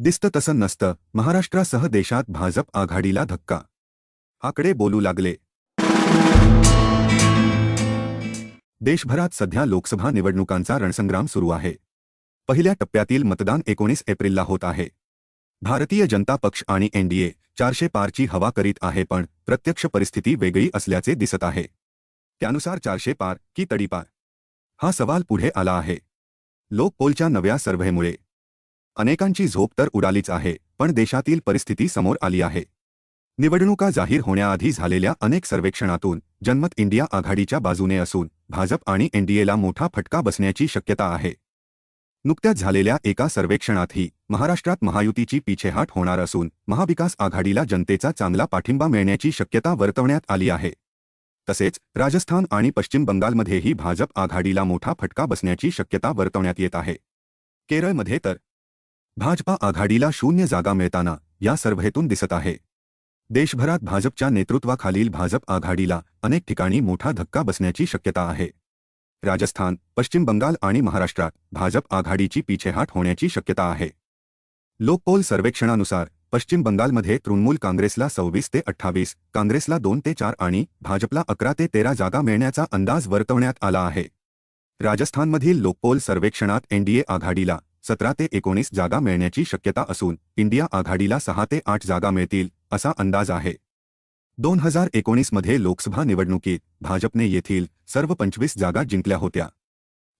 दिसतं तसं नसतं. महाराष्ट्रासह देशात भाजप आघाडीला धक्का. आकडे बोलू लागले. देशभरात सध्या लोकसभा निवडणुकांचा रणसंग्राम सुरू आहे. पहिल्या टप्प्यातील मतदान एकोणीस एप्रिलला होत आहे. भारतीय जनता पक्ष आणि एनडीए चारशे पारची हवा करीत आहे पण प्रत्यक्ष परिस्थिती वेगळी असल्याचे दिसत आहे. त्यानुसार चारशे पार की तडीपार? हा सवाल पुढे आला आहे. लोकपोलच्या नव्या सर्व्हेमुळे अनेकांची झोप तर उडालीच आहे पण देशातील परिस्थिती समोर आली आहे. निवडणुका जाहीर होण्याआधी झालेल्या अनेक सर्वेक्षणातून जनमत इंडिया आघाडीच्या बाजूने असून भाजप आणि एनडीएला मोठा फटका बसण्याची शक्यता आहे. नुकत्याच झालेल्या एका सर्वेक्षणातही महाराष्ट्रात महायुतीची पिछेहाट होणार असून महाविकास आघाडीला जनतेचा चांगला पाठिंबा मिळण्याची शक्यता वर्तवण्यात आली आहे. तसेच राजस्थान आणि पश्चिम बंगालमध्येही भाजप आघाडीला मोठा फटका बसण्याची शक्यता वर्तवण्यात येत आहे. केरळमध्ये तर भाजपा आघाडीला शून्य जागा मिळताना या सर्व्हेतून दिसत आहे. देशभरात भाजपच्या नेतृत्वाखालील भाजप आघाडीला अनेक ठिकाणी मोठा धक्का बसण्याची शक्यता आहे. राजस्थान पश्चिम बंगाल आणि महाराष्ट्रात भाजप आघाडीची पिछेहाट होण्याची शक्यता आहे. लोकपोल सर्वेक्षणानुसार पश्चिम बंगालमध्ये तृणमूल काँग्रेसला सव्वीस ते अठ्ठावीस काँग्रेसला दोन ते चार आणि भाजपला अकरा ते तेरा जागा मिळण्याचा अंदाज वर्तवण्यात आला आहे. राजस्थानमधील लोकपोल सर्वेक्षणात एनडीए आघाडीला सतरा ते एकोणीस जागा मिळण्याची शक्यता असून इंडिया आघाडीला सहा ते आठ जागा मिळतील असा अंदाज आहे. दोन हजार एकोणीसमध्ये लोकसभा निवडणुकीत भाजपने येथील सर्व पंचवीस जागा जिंकल्या होत्या.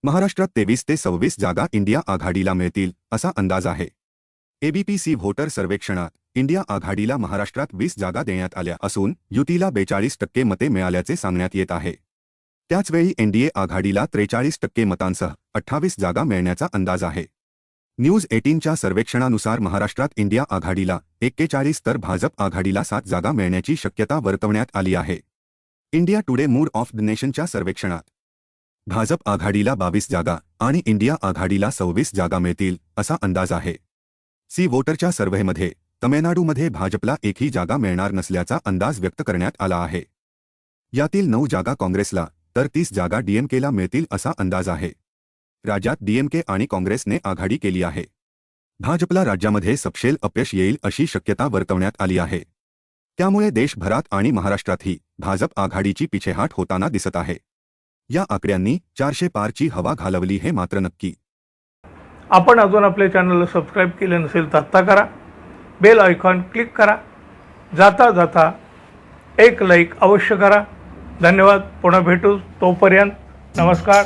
महाराष्ट्रात तेवीस ते सव्वीस जागा इंडिया आघाडीला मिळतील असा अंदाज आहे. एबीपीसी व्होटर सर्वेक्षणात इंडिया आघाडीला महाराष्ट्रात वीस जागा देण्यात आल्या असून युतीला बेचाळीस टक्के मते मिळाल्याचे सांगण्यात येत आहे. त्याचवेळी एनडीए आघाडीला त्रेचाळीस टक्के मतांसह अठ्ठावीस जागा मिळण्याचा अंदाज आहे. न्यूज एटीनच्या सर्वेक्षणानुसार महाराष्ट्रात इंडिया आघाडीला एक्केचाळीस तर भाजप आघाडीला सात जागा मिळण्याची शक्यता वर्तवण्यात आली आहे. India Today mood of the नेशनच्या सर्वेक्षणात. भाजप आघाडीला बावीस जागा आणि इंडिया आघाडीला सव्वीस जागा मिळतील असा अंदाज आहे. सी वोटरच्या सर्व्हेमध्ये तमिळनाडूमध्ये भाजपला एकही जागा मिळणार नसल्याचा अंदाज व्यक्त करण्यात आला आहे. यातील नऊ जागा काँग्रेसला तर तीस जागा डीएमकेला मिळतील असा अंदाज आहे. राज्यात डीएमके आणि काँग्रेसने आघाडी केली आहे. भाजपला राज्यामध्ये सपशेल अपयश येईल अशी शक्यता वर्तवण्यात आली आहे. त्यामुळे देशभरात आणि महाराष्ट्रातही भाजप आघाडीची पिछेहाट होताना दिसत आहे. या आकड्यांनी चारशे पारची हवा घालवली हे मात्र नक्की. आपण अजून आपल्या चॅनलला सबस्क्राईब केले नसेल तर आत्ता करा. बेल आयकॉन क्लिक करा. जाता जाता एक लाईक अवश्य करा. धन्यवाद. पुन्हा भेटू तोपर्यंत. नमस्कार.